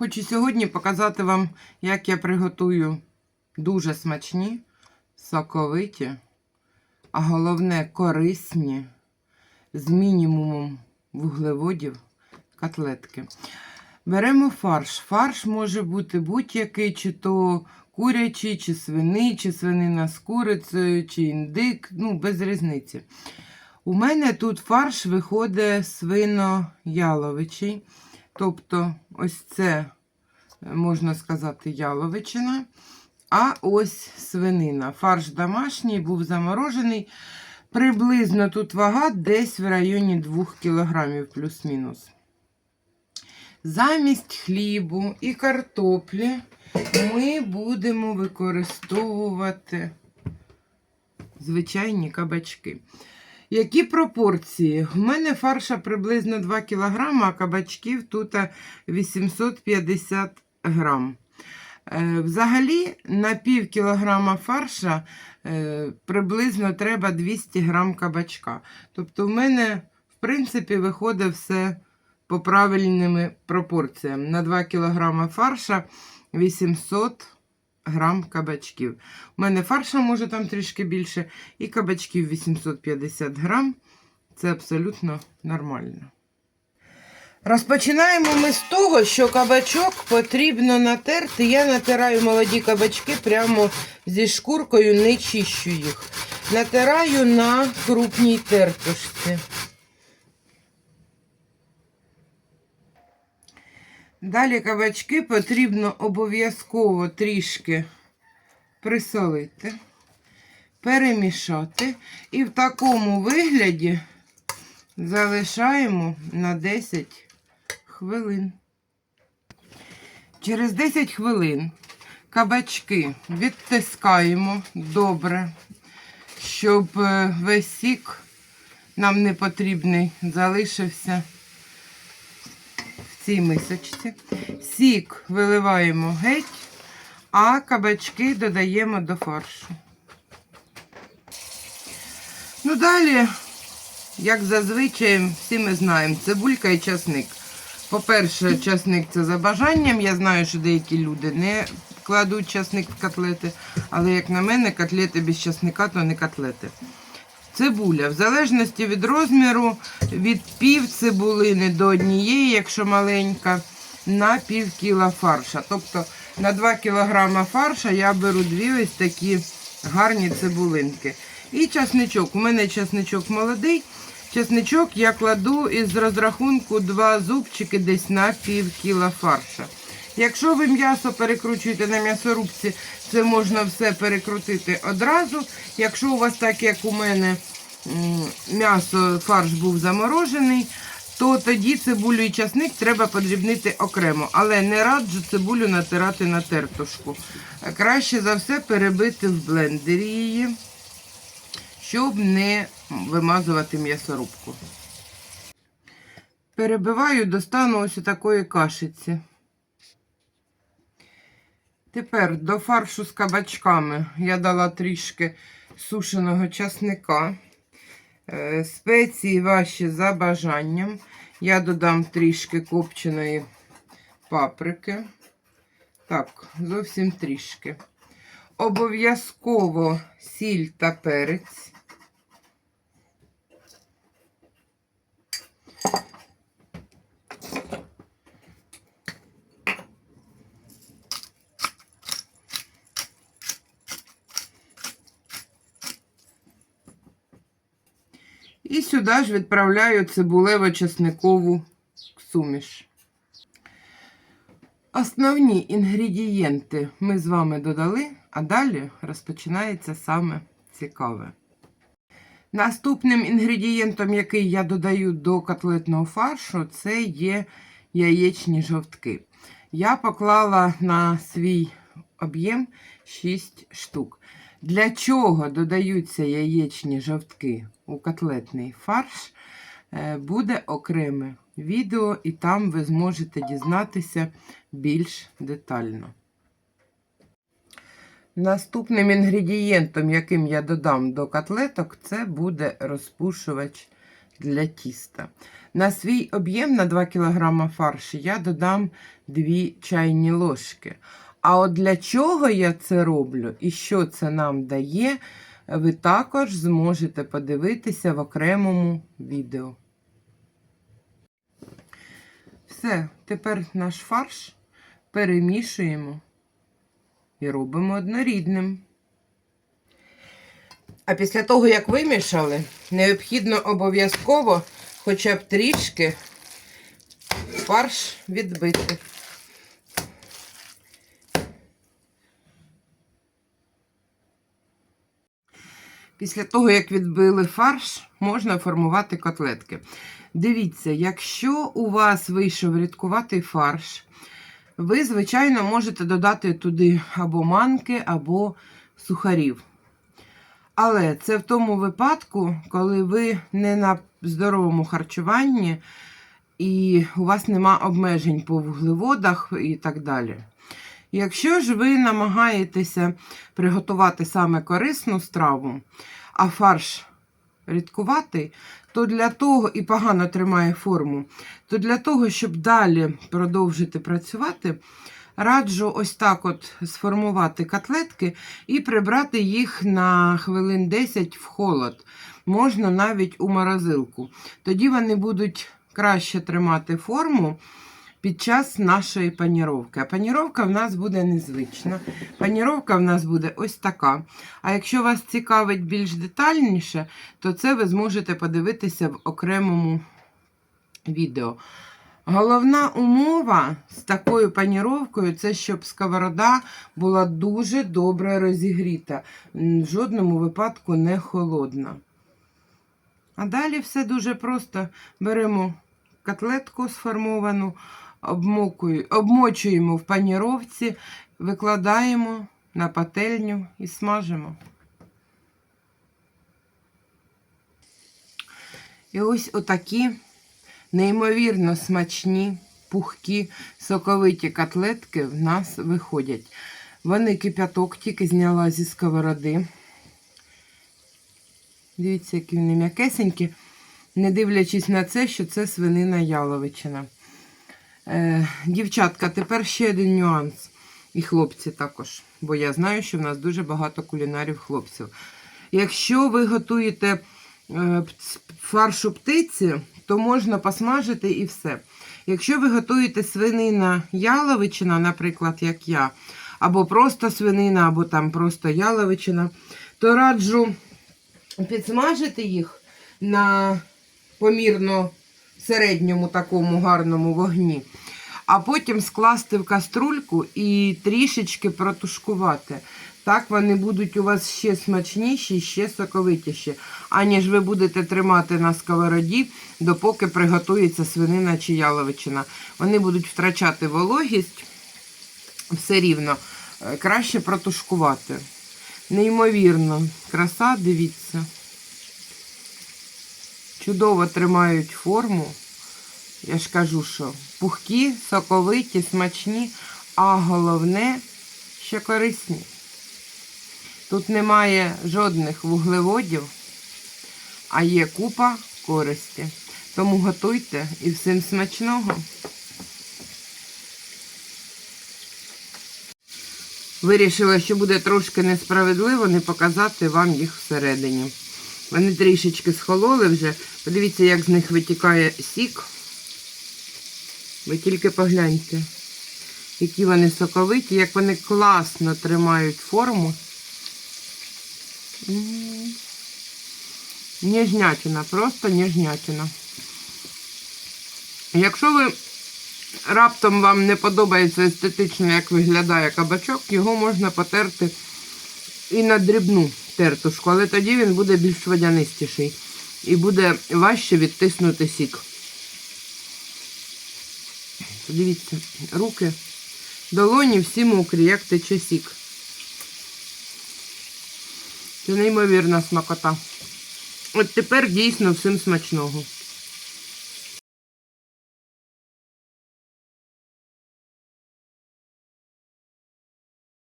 Хочу сьогодні показати вам, як я приготую дуже смачні, соковиті, а головне корисні, з мінімумом вуглеводів котлетки. Беремо фарш. Фарш може бути будь-який, чи то курячий, чи свиний, чи свинина з курицею, чи індик, ну, без різниці. У мене тут фарш виходить свино-яловичий. Тобто, ось це, можна сказати, яловичина, а ось свинина. Фарш домашній був заморожений. Приблизно тут вага десь в районі 2 кг плюс-мінус. Замість хлібу і картоплі ми будемо використовувати звичайні кабачки. Які пропорції? У мене фарша приблизно 2 кг, а кабачків тут 850 грам. Е, Взагалі, на пів кілограма фарша е, приблизно треба 200 грам кабачка. Тобто, в мене, в принципі, виходить все по правильними пропорціям. На 2 кг фарша 800 грам кабачків. У мене фарша може там трішки більше, і кабачків 850 грам. Це абсолютно нормально. Розпочинаємо ми з того, що кабачок потрібно натерти. Я натираю молоді кабачки прямо зі шкуркою, не чищу їх. Натираю на крупній тертушці. Далі кабачки потрібно обов'язково трішки присолити, перемішати і в такому вигляді залишаємо на 10 хвилин. Через 10 хвилин кабачки відтискаємо добре, щоб е, весь сік нам не потрібний залишився цій мисочці. Сік виливаємо геть, а кабачки додаємо до фаршу. Ну, далі, як зазвичай, всі ми знаємо, цибулька і часник. По-перше, часник це за бажанням. Я знаю, що деякі люди не кладуть часник в котлети, але, як на мене, котлети без часника то не котлети. Цибуля, в залежності від розміру, від пів цибулини до однієї, якщо маленька, на пів кіла фарша. Тобто на 2 кг фарша я беру дві ось такі гарні цибулинки. І часничок. У мене часничок молодий. Часничок я кладу із розрахунку 2 зубчики десь на пів кіла фарша. Якщо ви м'ясо перекручуєте на м'ясорубці, це можна все перекрутити одразу. Якщо у вас так, як у мене, м'ясо, фарш був заморожений, то тоді цибулю і часник треба подрібнити окремо. Але не раджу цибулю натирати на тертушку. Краще за все перебити в блендері її, щоб не вимазувати м'ясорубку. Перебиваю, достану ось такої кашиці. Тепер до фаршу з кабачками я дала трішки сушеного часника. Е, Спеції ваші за бажанням. Я додам трішки копченої паприки. Так, зовсім трішки. Обов'язково сіль та перець. Сюди ж відправляю цибулево-чесникову суміш. Основні інгредієнти ми з вами додали, а далі розпочинається саме цікаве. Наступним інгредієнтом, який я додаю до котлетного фаршу, це є яєчні жовтки. Я поклала на свій об'єм 6 штук. Для чого додаються яєчні жовтки у котлетний фарш, е, буде окреме відео, і там ви зможете дізнатися більш детально. Наступним інгредієнтом, яким я додам до котлеток, це буде розпушувач для тіста. На свій об'єм на 2 кг фаршу я додам 2 чайні ложки. А от для чого я це роблю і що це нам дає, ви також зможете подивитися в окремому відео. Все, тепер наш фарш перемішуємо і робимо однорідним. А після того, як вимішали, необхідно обов'язково хоча б трішки фарш відбити. Після того, як відбили фарш, можна формувати котлетки. Дивіться, якщо у вас вийшов рідкуватий фарш, ви, звичайно, можете додати туди або манки, або сухарів. Але це в тому випадку, коли ви не на здоровому харчуванні і у вас нема обмежень по вуглеводах і так далі. Якщо ж ви намагаєтеся приготувати саме корисну страву, а фарш рідкуватий, то для того і погано тримає форму, то для того, щоб далі продовжити працювати, раджу ось так от сформувати котлетки і прибрати їх на хвилин 10 в холод. Можна навіть у морозилку. Тоді вони будуть краще тримати форму під час нашої паніровки. А паніровка в нас буде незвична. Паніровка в нас буде ось така. А якщо вас цікавить більш детальніше, то це ви зможете подивитися в окремому відео. Головна умова з такою паніровкою це щоб сковорода була дуже добре розігріта, в жодному випадку не холодна. А далі все дуже просто. Беремо котлетку сформовану, обмочуємо в паніровці, викладаємо на пательню і смажимо. І ось отакі неймовірно смачні, пухкі, соковиті котлетки в нас виходять. Вони кип'яток тільки зняла зі сковороди. Дивіться, які вони м'якесенькі, не дивлячись на це, що це свинина яловичина. Е, дівчатка, тепер ще один нюанс. І хлопці також, бо я знаю, що в нас дуже багато кулінарів хлопців. Якщо ви готуєте е, фаршу птиці, то можна посмажити і все. Якщо ви готуєте свинина яловичина, наприклад, як я, або просто свинина, або там просто яловичина, то раджу підсмажити їх на помірно середньому такому гарному вогні, а потім скласти в каструльку і трішечки протушкувати. Так вони будуть у вас ще смачніші, ще соковитіші, аніж ви будете тримати на сковороді, допоки приготується свинина чи яловичина. Вони будуть втрачати вологість все рівно. Е, Краще протушкувати. Неймовірно, краса, дивіться. Чудово тримають форму. Я ж кажу, що пухкі, соковиті, смачні, а головне, ще корисні. Тут немає жодних вуглеводів, а є купа користі. Тому готуйте і всім смачного. Вирішила, що буде трошки несправедливо не показати вам їх всередині. Вони трішечки схололи вже. Подивіться, як з них витікає сік. Ви тільки погляньте, які вони соковиті, як вони класно тримають форму. Ніжнятина, просто ніжнятина. Якщо ви раптом вам не подобається естетично, як виглядає кабачок, його можна потерти і на дрібну тертушку, але тоді він буде більш водянистіший і буде важче відтиснути сік. Дивіться, руки, долоні всі мокрі, як тече сік. Це неймовірна смакота. От тепер дійсно всім смачного.